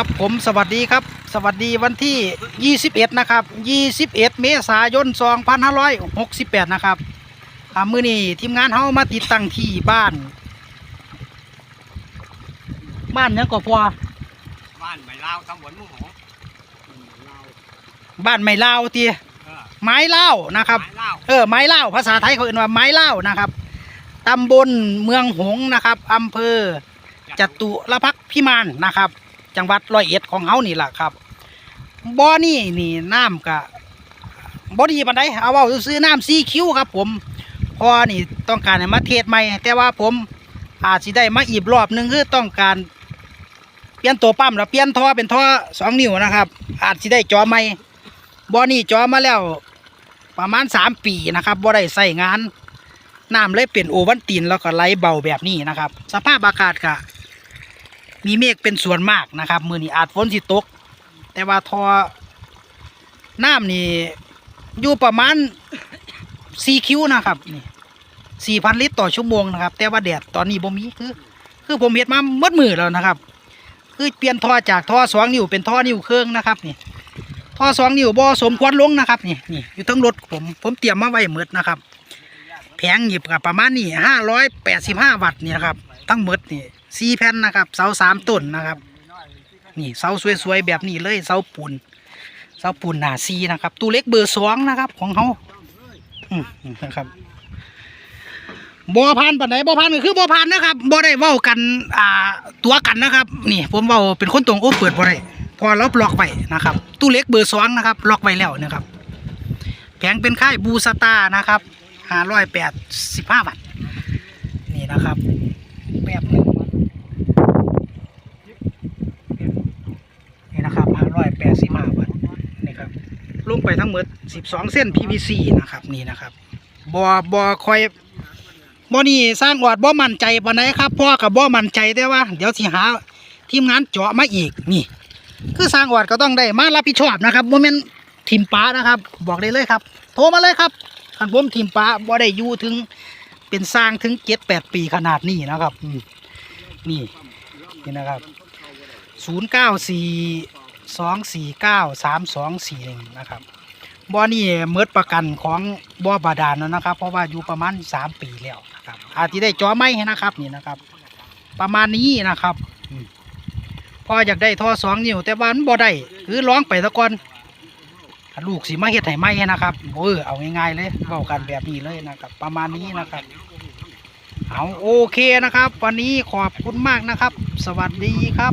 ครับผมสวัสดีครับ สวัสดีวันที่ 21 นะครับ 21 เมษายน 2568 นะครับอ่ามื้อนี้ทีมงานเฮามาติดตั้งที่บ้าน บ้านเนี้ยก็พอบ้านไม่เล่าวตำบลมุหงบ้านไม้ลาวตีเออไม้เล่าวนะครับไม้เล่าวเออไม้เล่าวภาษาไทยเขาเรียกว่าไม้เล่าวนะครับตำบลเมืองหงส์นะครับอำเภอจตุรพักษ์พิมานนะครับ จังหวัดร้อยเอ็ดของเฮานี่แหละครับบ่อนี่นี่น้ำกะบ่ดีปานใดเอาเว่าซื้อน้ำซีคิวครับผมพอนี่ต้องการให้มาเทศใหม่ แต่ว่าผมอาจสิได้มาอีกรอบหนึงคือต้องการเปลี่ยนตัวปั๊มแล้วเปลี่ยนท่อเป็นท่อสองนิ้วนะครับ อาจสิได้จอใหม่บ่อนี่จอมาแล้วประมาณสามปีนะครับบ่ได้ใส่งานน้ำเลยเป็นโอวันตินแล้วก็ไหลเบาแบบนี้นะครับ สภาพอากาศก็ มีเมฆเป็นส่วนมากนะครับ มือนี้อาจฝนสิตก แต่ว่าทอน้ำนี่อยู่ประมาณสี่คิวนะครับนี่สี่พันลิตรต่อชั่วโมงนะครับ แต่ว่าแดดตอนนี้บ่มีคือ คือผมเห็ดมาเมื่อมือแล้วนะครับ คือเปลี่ยนท่อจากท่อสองนิ้วเป็นท่อนิ้วเครื่องนะครับนี่ท่อสองนิ้วบ่สมควรลงนะครับนี่นี่อยู่ทั้งรถผมผมเตรียมมาไว้หมดนะครับ แผงหยิบกับประมาณนี่ห้าร้อยแปดสิบห้าวัตต์นี่นะครับ ทั้งหมดนี่ สี่แผ่นนะครับ เสาสามต้นนะครับ นี่เสาสวยๆแบบนี้เลยเสาปูนเสาปูนหนาซีนะครับตู้เล็กเบอร์สองนะครับ ของเขาอืมนะครับบ่อพันปันไหนบ่อพันก็คือบ่อพันนะครับบ่ได้เว้ากันอ่าตัวกันนะครับ นี่ ผมเว้าเป็นคนตรงโอ้เปิดบ่ได้พอเราล็อกไว้นะครับ ตู้เล็กเบอร์สองนะครับล็อกไว้แล้วนะครับแผงเป็นค่ายบูสตานะครับห้าร้อยแปดสิบห้าบาทนี่นะครับแบบหนึงนี่นะครับห้าร้อยแปดสิบห้าบาทนี่ครับ ลงไปทั้งหมดสิบสองเส้น PVC นะครับนี่นะครับบอบอคอยบอนี่สร้างออดบอมั่นใจปานไหนครับพ่อกับบอมั่นใจแต่ว่า เดี๋ยวสิหาทีมงานเจาะมาอีกนี่ คือสร้างออดก็ต้องได้มารับผิดชอบนะครับโมเมนทีมป้านะครับ บอกได้เลยครับ โทรมาเลยครับคันผมทีมป้าบ่ได้อยู่ถึงเป็นสร้างถึงเจ็ดแปดปีขนาดนี้นะครับนี่นี่นะครับศูนย์เก้าสี่ สองสี่เก้าสามสองสี่หนึ่งนะครับบ่อนี่เมิดประกันของบ่อบาดาลแล้วนะครับ เพราะว่าอยู่ประมาณสามปีแล้วนะครับอาจจะได้จอไม้ให้นะครับนี่นะครับ ประมาณนี้นะครับอืมพออยากได้ท่อสองนิ้วแต่ว่านบ่ได้คือร้องไปตะกอนลูกสิมาเฮ็ดให้ไหมนะครับเออเอาง่ายๆเลยเว้ากันแบบนี้เลยนะครับ ประมาณนี้นะครับ เอาโอเคนะครับ วันนี้ขอบคุณมากนะครับ สวัสดีครับ